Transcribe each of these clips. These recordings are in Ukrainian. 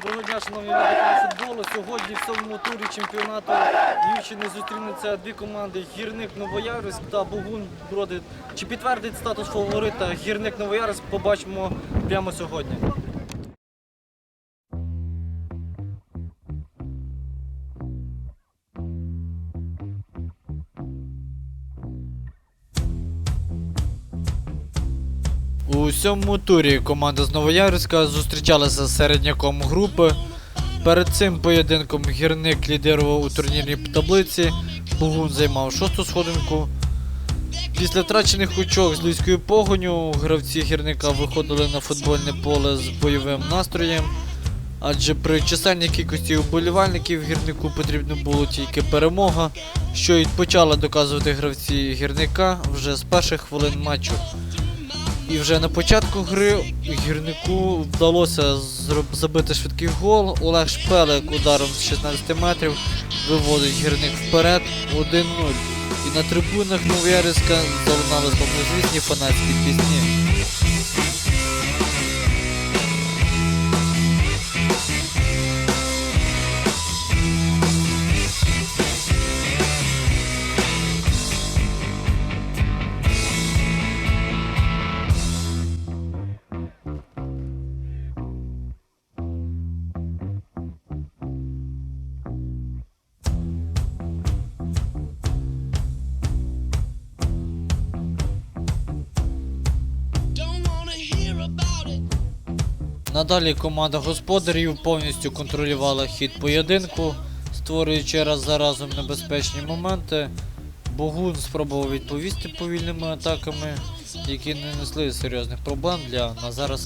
дня, шановні любителі футболу. Сьогодні в сьомому турі чемпіонату Львівщини зустрінуться дві команди Гірник Новоярськ та Богун Броди. Чи підтвердить статус фаворита Гірник Новоярськ, побачимо прямо сьогодні. У сьомому турі команда з Новоярська зустрічалася з середняком групи. Перед цим поєдинком гірник лідирував у турнірній таблиці, Бугун займав шосту сходинку. Після втрачених очок з Львівською погоню гравці гірника виходили на футбольне поле з бойовим настроєм, адже при чисельній кількості вболівальників гірнику потрібно було тільки перемога, що й почали доказувати гравці гірника вже з перших хвилин матчу. І вже на початку гри гірнику вдалося забити швидкий гол. Олег Шпелик ударом з 16 метрів виводить гірник вперед 1-0. І на трибунах Новоярська залунали славнозвісні фанатські пісні. Надалі команда господарів повністю контролювала хід поєдинку, створюючи раз за разом небезпечні моменти. Богун спробував відповісти повільними атаками, які не несли серйозних проблем для Назара.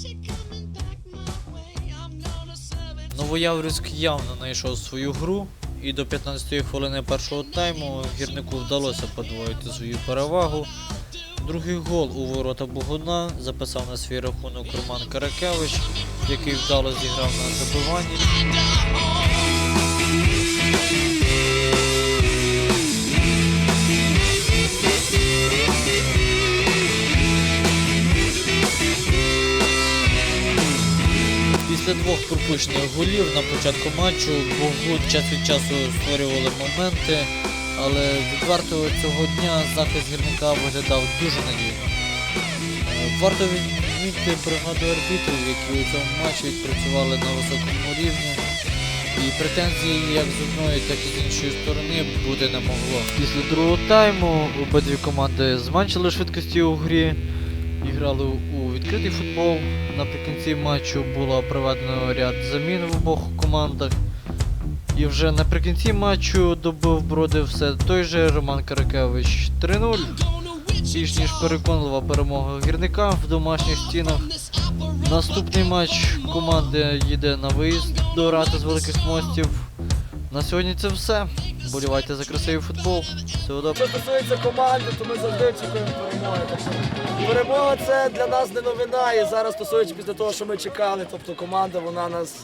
Новояврівськ явно знайшов свою гру, і до 15-ї хвилини першого тайму гірнику вдалося подвоїти свою перевагу. Другий гол у ворота Богуна записав на свій рахунок Роман Каракевич, який вдало зіграв на забиванні. Після двох пропущених голів на початку матчу Богун час від часу створювали моменти, але відверто цього дня захист гірника виглядав дуже надійно. Е, Варто відмітити бригаду арбітрів, які у цьому матчі відпрацювали на високому рівні. І претензії як з одної, так і з іншої сторони бути не могло. Після другого тайму обидві команди зменшили швидкості у грі і грали у відкритий футбол. Наприкінці матчу було проведено ряд замін в обох командах. І вже наприкінці матчу добив броди все той же Роман Каракевич 3-0. Більш ніж переконлива перемога гірника в домашніх стінах. Наступний матч команди їде на виїзд до Рати з великих мостів. На сьогодні це все. Болівайте за красивий футбол. Всього доброго. Що стосується команди, то ми завжди очікуємо перемоги. Перемога це для нас не новина. І зараз стосується після того, що ми чекали. Тобто команда вона нас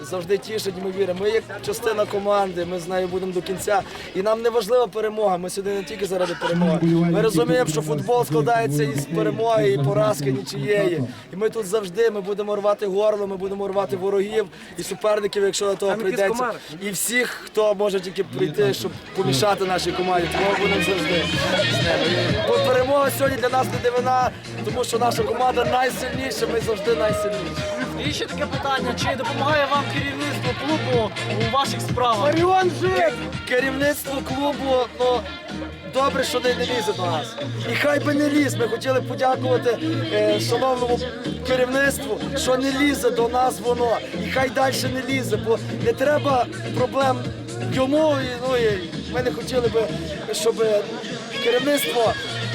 завжди тішить, і ми віримо. Ми як частина команди, ми з нею будемо до кінця. І нам не важлива перемога. Ми сюди не тільки заради перемоги. Ми розуміємо, що футбол складається із перемоги, і поразки, нічиєї. І ми тут завжди ми будемо рвати горло, ми будемо рвати ворогів і суперників, якщо до того прийдеться. І всіх, хто може тільки прийти, щоб помішати нашій команді. Тому ми будемо завжди з ними. Бо перемога сьогодні для нас не дивина, тому що наша команда найсильніша, ми завжди найсильніші. І ще таке питання: чи допомагає вам керівництво клубу у ваших справах? Жив! Керівництво клубу, ну добре, що не, не лізе до нас. І хай би не ліз. Ми хотіли подякувати е, шановному керівництву, що не лізе до нас воно. І хай далі не лізе, бо не треба проблем йому. Ну, ми не хотіли би, щоб керівництво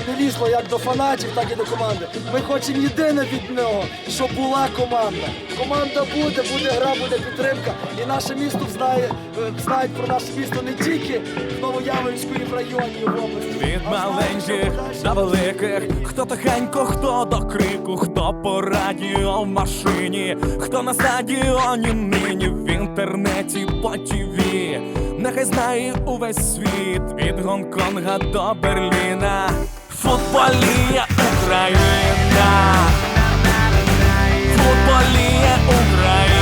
не лізло як до фанатів, так і до команди. Ми хочемо єдине від нього, щоб була команда. Команда буде, буде гра, буде підтримка. І наше місто знає, е, знають про наше місто не тільки в Новоявинську і в районі і в області. Від маленьких до великих, хто тихенько, хто до крику, хто по радіо в машині, хто на стадіоні нині в інтернеті по тіві нехай знає увесь світ від Гонконга до Берліна. Футболія Україна, футболія Україна.